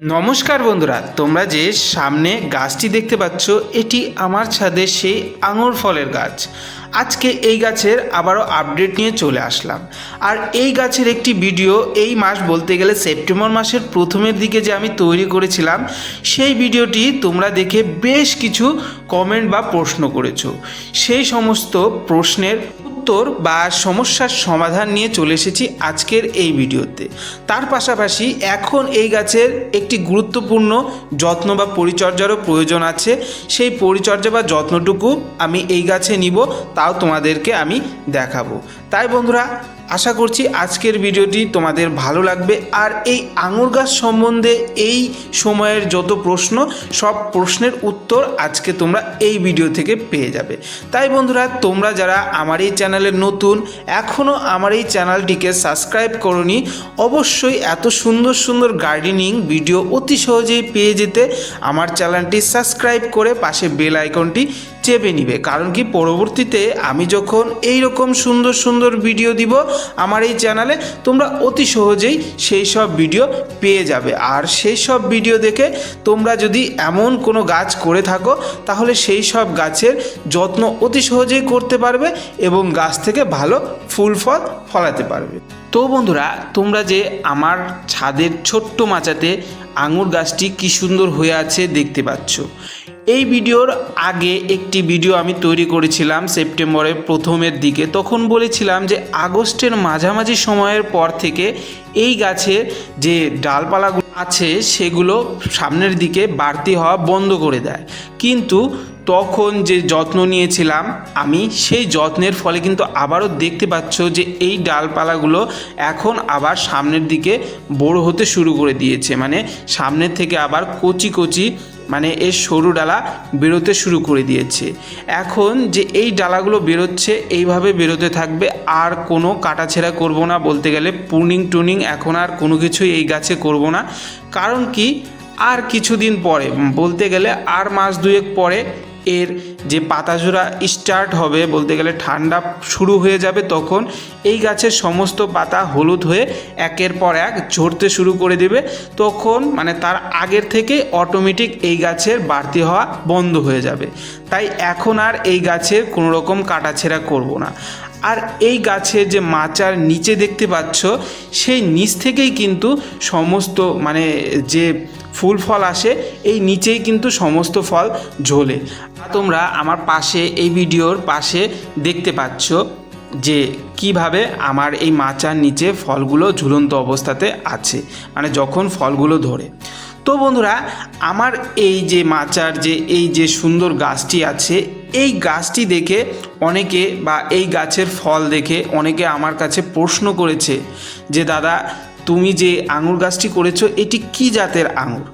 নমস্কার বন্ধুরা, তোমরা যে সামনে গাছটি দেখতে পাচ্ছ, এটি আমার ছাদে সেই আঙুর ফলের গাছ। আজকে এই গাছের আবারও আপডেট নিয়ে চলে আসলাম। আর এই গাছের একটি ভিডিও এই মাস বলতে গেলে সেপ্টেম্বর মাসের প্রথমের দিকে যে আমি তৈরি করেছিলাম, সেই ভিডিওটি তোমরা দেখে বেশ কিছু কমেন্ট বা প্রশ্ন করেছ। সেই সমস্ত প্রশ্নের উত্তর বা সমস্যার সমাধান নিয়ে চলে এসেছি আজকের এই ভিডিওতে। তার পাশাপাশি এখন এই গাছের একটি গুরুত্বপূর্ণ যত্ন বা পরিচর্যারও প্রয়োজন আছে। সেই পরিচর্যা বা যত্নটুকু আমি এই গাছে নিব, তাও তোমাদেরকে আমি দেখাবো। তাই বন্ধুরা আশা করছি আজকের ভিডিওটি তোমাদের ভালো লাগবে। আর এই আঙুর গাছ সম্বন্ধে এই সময়ের যত প্রশ্ন, সব প্রশ্নের উত্তর আজকে তোমরা এই ভিডিও থেকে পেয়ে যাবে। তাই বন্ধুরা, তোমরা যারা আমার এই চ্যানেলে নতুন এখনও আমার এই চ্যানেলটিকে সাবস্ক্রাইব করনি, অবশ্যই এত সুন্দর সুন্দর গার্ডেনিং ভিডিও অতি সহজেই পেয়ে যেতে আমার চ্যানেলটি সাবস্ক্রাইব করে পাশে বেল আইকনটি চেপে নিবে। কারণ কি? পরবর্তীতে আমি যখন এই রকম সুন্দর সুন্দর ভিডিও দিব আমার এই চ্যানেলে, তোমরা অতি সহজেই সেই সব ভিডিও পেয়ে যাবে। আর সেই সব ভিডিও দেখে তোমরা যদি এমন কোনো গাছ করে থাকো, তাহলে সেই সব গাছের যত্ন অতি সহজেই করতে পারবে এবং গাছ থেকে ভালো ফুল, ফল ফলাতে পারবে। তো বন্ধুরা, তোমরা যে আমার ছাদের ছোট্ট মাচাতে আঙুর গাছটি কি সুন্দর হয়ে আছে দেখতে পাচ্ছ। এই ভিডিওর আগে একটি ভিডিও আমি তৈরি করেছিলাম সেপ্টেম্বরের প্রথমের দিকে। তখন বলেছিলাম যে আগস্টের মাঝামাঝি সময়ের পর থেকে এই গাছের যে ডালপালাগুলো আছে, সেগুলো সামনের দিকে বাড়তি হওয়া বন্ধ করে দেয়। কিন্তু তখন যে যত্ন নিয়েছিলাম আমি, সেই যত্নের ফলে কিন্তু আবারও দেখতে পাচ্ছ যে এই ডালপালাগুলো এখন আবার সামনের দিকে বড় হতে শুরু করে দিয়েছে। মানে সামনের থেকে আবার কচি কচি মানে এর সরু ডালা বেরোতে শুরু করে দিয়েছে। এখন যে এই ডালাগুলো বেরোচ্ছে, এইভাবে বেরোতে থাকবে, আর কোনো কাটাছেঁড়া করব না বলতে গেলে, পুনিং টুনিং এখন আর কোনো কিছুই এই গাছে করব না। কারণ কি? আর কিছুদিন পরে, বলতে গেলে আর মাস দুয়েক পরে এর যে পাতাজোড়া স্টার্ট হবে বলতে গেলে ঠান্ডা শুরু হয়ে যাবে তখন এই গাছের সমস্ত পাতা হলুদ হয়ে একের পর এক ঝরতে শুরু করে দেবে। তখন মানে তার আগের থেকে অটোমেটিক এই গাছের বাড়তি হওয়া বন্ধ হয়ে যাবে। তাই এখন আর এই গাছের কোনো রকম কাটাছেঁড়া করব না। আর এই গাছের যে মাচার নিচে দেখতে পাচ্ছ, সেই নিচ থেকেই কিন্তু সমস্ত মানে যে ফুল ফল আসে, এই নিচেই কিন্তু সমস্ত ফল ঝোলে। তোমরা আমার পাশে, এই ভিডিওর পাশে দেখতে পাচ্ছ যে কীভাবে আমার এই মাচার নিচে ফলগুলো ঝুলন্ত অবস্থাতে আছে মানে যখন ফলগুলো ধরে। তো বন্ধুরা, আমার এই যে মাচার যে, এই যে সুন্দর গাছটি আছে, এই গাছটি দেখে অনেকে বা এই গাছের ফল দেখে অনেকে আমার কাছে প্রশ্ন করেছে যে, দাদা তুমি যে আঙুর গাছটি করেছ, এটি কি জাতের আঙুর?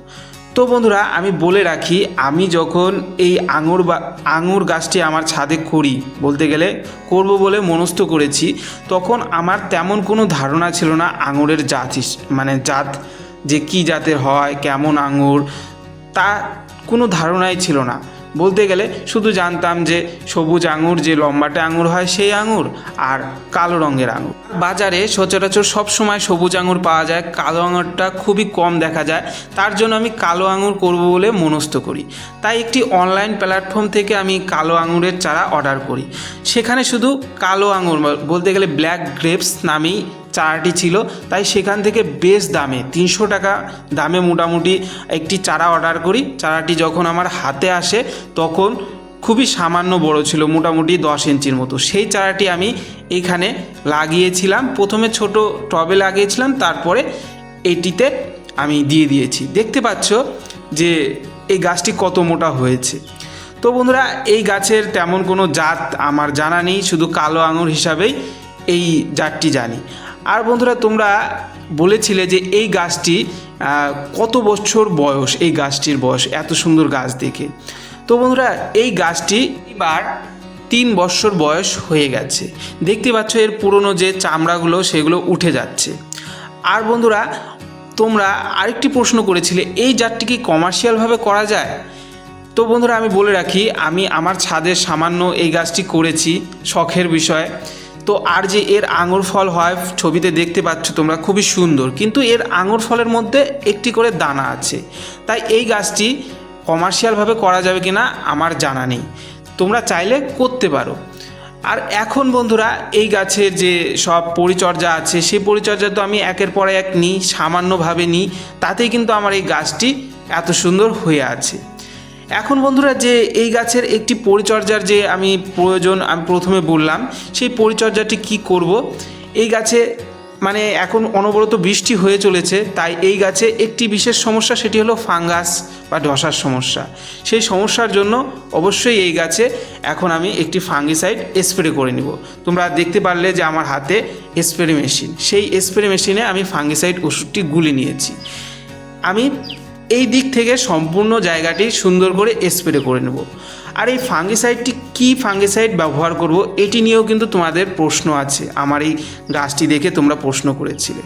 তো বন্ধুরা, আমি বলে রাখি, আমি যখন এই আঙুর বা আঙুর গাছটি আমার ছাদে করি, বলতে গেলে করব বলে মনস্থ করেছি, তখন আমার তেমন কোনো ধারণা ছিল না আঙুরের জাত মানে জাত যে কি জাতের হয়, কেমন আঙুর, তা কোনো ধারণাই ছিল না। বলতে গেলে শুধু জানতাম যে সবুজ আঙুর, যে লম্বাটে আঙুর হয় সেই আঙুর আর কালো রঙের আঙুর। বাজারে সচরাচর সব সময় সবুজ আঙুর পাওয়া যায়, কালো আঙুরটা খুবই কম দেখা যায়, তার জন্য আমি কালো আঙুর করব বলে মনস্থ করি। তাই একটি অনলাইন প্ল্যাটফর্ম থেকে আমি কালো আঙুরের চারা অর্ডার করি। সেখানে শুধু কালো আঙুর বলতে গেলে ব্ল্যাক গ্রেপস নামেই চারাটি ছিল, তাই সেখান থেকে বেশ দামে, তিনশো টাকা দামে মোটামুটি একটি চারা অর্ডার করি। চারাটি যখন আমার হাতে আসে, তখন খুবই সামান্য বড় ছিল, মোটামুটি দশ ইঞ্চির মতো। সেই চারাটি আমি এখানে লাগিয়েছিলাম। প্রথমে ছোট টবে লাগিয়েছিলাম, তারপরে এটিতে আমি দিয়ে দিয়েছি। দেখতে পাচ্ছ যে এই গাছটি কত মোটা হয়েছে। তো বন্ধুরা, এই গাছের তেমন কোনো জাত আমার জানা নেই, শুধু কালো আঙুর হিসাবেই এই জাতটি জানি। আর বন্ধুরা, তোমরা বলেছিলে যে এই গাছটি কত বছর বয়স এই গাছটির বয়স, এত সুন্দর গাছ দেখে। তো বন্ধুরা, এই গাছটি এবার তিন বছর বয়স হয়ে গেছে। দেখতে পাচ্ছ এর পুরনো যে চামড়াগুলো, সেগুলো উঠে যাচ্ছে। আর বন্ধুরা, তোমরা আরেকটি প্রশ্ন করেছিলে, এই জাতটি কি কমার্শিয়ালভাবে করা যায়? তো বন্ধুরা, আমি বলে রাখি, আমি আমার ছাদের সামান্য এই গাছটি করেছি, শখের বিষয়। তো আর যে এর আঙুর ফল হয়, ছবিতে দেখতে পাচ্ছ তোমরা, খুবই সুন্দর। কিন্তু এর আঙুর ফলের মধ্যে একটি করে দানা আছে। তাই এই গাছটি কমার্শিয়ালভাবে করা যাবে কি না আমার জানা নেই। তোমরা চাইলে করতে পারো। আর এখন বন্ধুরা, এই গাছের যে সব পরিচর্যা আছে, সেই পরিচর্যা তো আমি একের পর এক নিই, সামান্যভাবে নিই। তাতেই কিন্তু আমার এই গাছটি এত সুন্দর হয়ে আছে। এখন বন্ধুরা যে এই গাছের একটি পরিচর্যার যে আমি প্রয়োজন, আমি প্রথমে বললাম, সেই পরিচর্যাটি কি করব? এই গাছে মানে এখন অনবরত বৃষ্টি হয়ে চলেছে, তাই এই গাছে একটি বিশেষ সমস্যা, সেটি হলো ফাঙ্গাস বা ধসার সমস্যা। সেই সমস্যার জন্য অবশ্যই এই গাছে এখন আমি একটি ফাঙ্গিসাইড স্প্রে করে নিব। তোমরা দেখতে পারলে যে আমার হাতে স্প্রে মেশিন, সেই স্প্রে মেশিনে আমি ফাঙ্গিসাইড ওষুধটি গুলে নিয়েছি। আমি এই দিক থেকে সম্পূর্ণ জায়গাটি সুন্দর করে স্প্রে করে নেব। আর এই ফাঙ্গিসাইডটি কি ফাঙ্গিসাইড ব্যবহার করব, এটি নিয়েও কিন্তু তোমাদের প্রশ্ন আছে। আমার এই গাছটি দেখে তোমরা প্রশ্ন করেছিলে।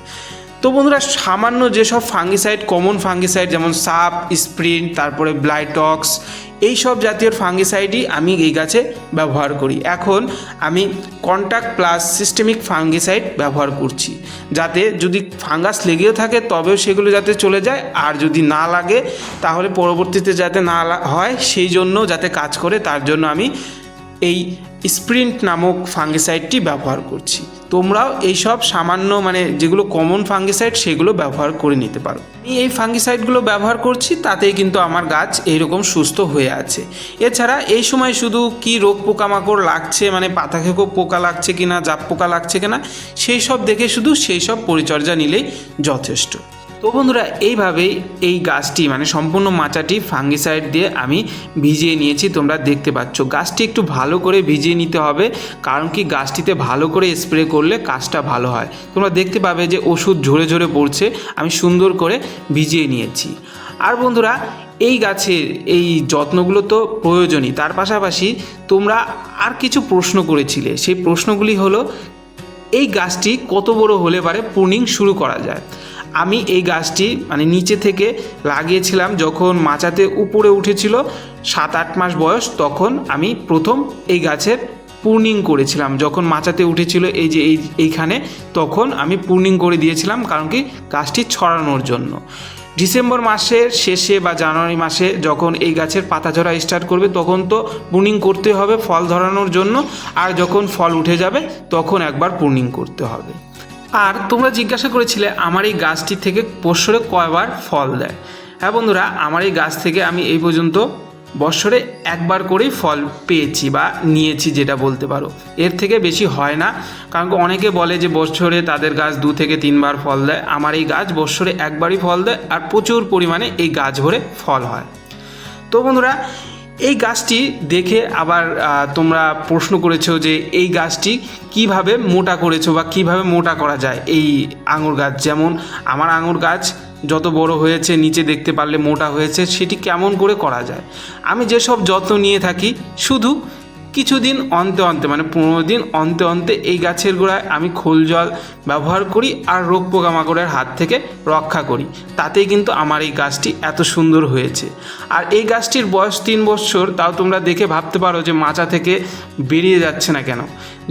তো বন্ধুরা, সামান্য যেসব ফাঙ্গিসাইড কমন ফাঙ্গিসাইড যেমন সাপ স্প্রিন তারপরে ব্লাইটক্স এই সব জাতীয় ফাঙ্গিসাইডই আমি এই গাছে ব্যবহার করি। এখন আমি কন্ট্যাক্ট প্লাস সিস্টেমিক ফাঙ্গিসাইড ব্যবহার করছি। যাতে যদি ফাঙ্গাস লেগেও থাকে, তবেও সেগুলো যাতে চলে যায়। আর যদি না লাগে, তাহলে পরবর্তীতে যাতে না হয়, সেই জন্য যাতে কাজ করে, তার জন্য আমি এই স্প্রিন্ট নামক ফাঙ্গিসাইডটি ব্যবহার করছি। তোমরাও এইসব সামান্য মানে যেগুলো কমন ফাঙ্গিসাইড সেগুলো ব্যবহার করে নিতে পারো। আমি এই ফাঙ্গিসাইডগুলো ব্যবহার করছি, তাতেই কিন্তু আমার গাছ এইরকম সুস্থ হয়ে আছে। এছাড়া এই সময় শুধু কি রোগ পোকামাকড় লাগছে মানে পাতা খেকো পোকা লাগছে কিনা জাপ পোকা লাগছে কিনা সেই সব দেখে শুধু সেই সব পরিচর্যা নিলেই যথেষ্ট। তো বন্ধুরা, এইভাবেই এই গাছটি মানে সম্পূর্ণ মাচাটি ফাঙ্গিসাইড দিয়ে আমি ভিজিয়ে নিয়েছি, তোমরা দেখতে পাচ্ছ। গাছটি একটু ভালো করে ভিজিয়ে নিতে হবে, কারণ কি গাছটিতে ভালো করে স্প্রে করলে কাজটা ভালো হয়। তোমরা দেখতে পাবে যে ওষুধ ঝরে ঝরে পড়ছে, আমি সুন্দর করে ভিজিয়ে নিয়েছি। আর বন্ধুরা, এই গাছের এই যত্নগুলো তো প্রয়োজনই। তার পাশাপাশি তোমরা আর কিছু প্রশ্ন করেছিলে, সেই প্রশ্নগুলি হলো, এই গাছটি কত বড় হলে পারে প্রুনিং শুরু করা যায়? আমি এই গাছটি মানে নিচে থেকে লাগিয়েছিলাম যখন মাচাতে উপরে উঠেছিল সাত আট মাস বয়স, তখন আমি প্রথম এই গাছের পূর্ণিং করেছিলাম। যখন মাচাতে উঠেছিল এই যে এই এইখানে, তখন আমি পূর্ণিং করে দিয়েছিলাম কারণ কি গাছটি ছড়ানোর জন্য। ডিসেম্বর মাসের শেষে বা জানুয়ারি মাসে যখন এই গাছের পাতা ঝরা স্টার্ট করবে, তখন তো পুর্নিং করতে হবে, ফল ধরানোর জন্য। আর যখন ফল উঠে যাবে, তখন একবার পুর্নিং করতে হবে। আর তোমরা জিজ্ঞাসা করেছিলে, আমার এই গাছটি থেকে বৎসরে কয়বার ফল দেয়? হ্যাঁ বন্ধুরা, আমার এই গাছ থেকে আমি এই পর্যন্ত বৎসরে একবার করেই ফল পেয়েছি বা নিয়েছি যেটা বলতে পারো। এর থেকে বেশি হয় না, কারণ অনেকে বলে যে বছরে তাদের গাছ দু থেকে তিনবার ফল দেয়। আমার এই গাছ বৎসরে একবারই ফল দেয় আর প্রচুর পরিমাণে এই গাছ ভরে ফল হয়। তো বন্ধুরা এই গাছটি দেখে আবার তোমরা প্রশ্ন করেছ যে এই গাছটি কীভাবে মোটা করেছ বা কীভাবে মোটা করা যায় এই আঙুর গাছ? যেমন আমার আঙুর গাছ যত বড় হয়েছে, নিচে দেখতে পারলে মোটা হয়েছে, সেটি কেমন করে করা যায়? আমি যেসব যত্ন নিয়ে থাকি, শুধু কিছুদিন অন্তে অন্তে মানে পনেরো দিন অন্তে অন্তে এই গাছের গোড়ায় আমি খোল জল ব্যবহার করি আর রোগ পোকামাকড়ের হাত থেকে রক্ষা করি। তাতেই কিন্তু আমার এই গাছটি এত সুন্দর হয়েছে। আর এই গাছটির বয়স তিন বছর, তাও তোমরা দেখে ভাবতে পারো যে মাচা থেকে বেরিয়ে যাচ্ছে না কেন।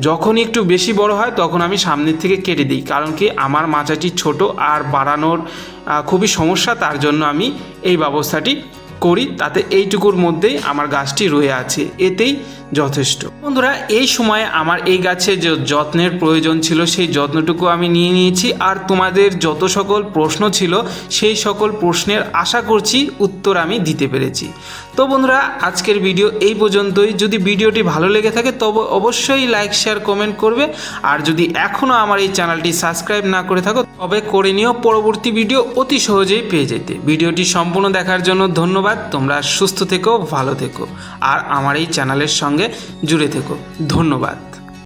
যখনই একটু বেশি বড় হয়, তখন আমি সামনের থেকে কেটে দিই, কারণ কি আমার মাচাটি ছোট আর বাড়ানোর খুবই সমস্যা, তার জন্য আমি এই ব্যবস্থাটি করি, তাতে এইটুকুর মধ্যেই আমার গাছটি রয়ে আছে। এতেই যথেষ্ট। বন্ধুরা, এই সময়ে আমার এই গাছে যে যত্নের প্রয়োজন ছিল, সেই যত্নটুকু আমি নিয়ে নিয়েছি। আর তোমাদের যত সকল প্রশ্ন ছিল, সেই সকল প্রশ্নের আশা করছি উত্তর আমি দিতে পেরেছি। তো বন্ধুরা, আজকের ভিডিও এই পর্যন্তই। যদি ভিডিওটি ভালো লেগে থাকে, তবে অবশ্যই লাইক, শেয়ার, কমেন্ট করবে। আর যদি এখনও আমার এই চ্যানেলটি সাবস্ক্রাইব না করে থাকো, তবে করে নিও পরবর্তী ভিডিও অতি সহজেই পেয়ে যেতে। ভিডিওটি সম্পূর্ণ দেখার জন্য ধন্যবাদ। তোমরা সুস্থ থেকো, ভালো থেকো, আর আমার এই চ্যানেলের সঙ্গে জুড়ে থেকো। ধন্যবাদ।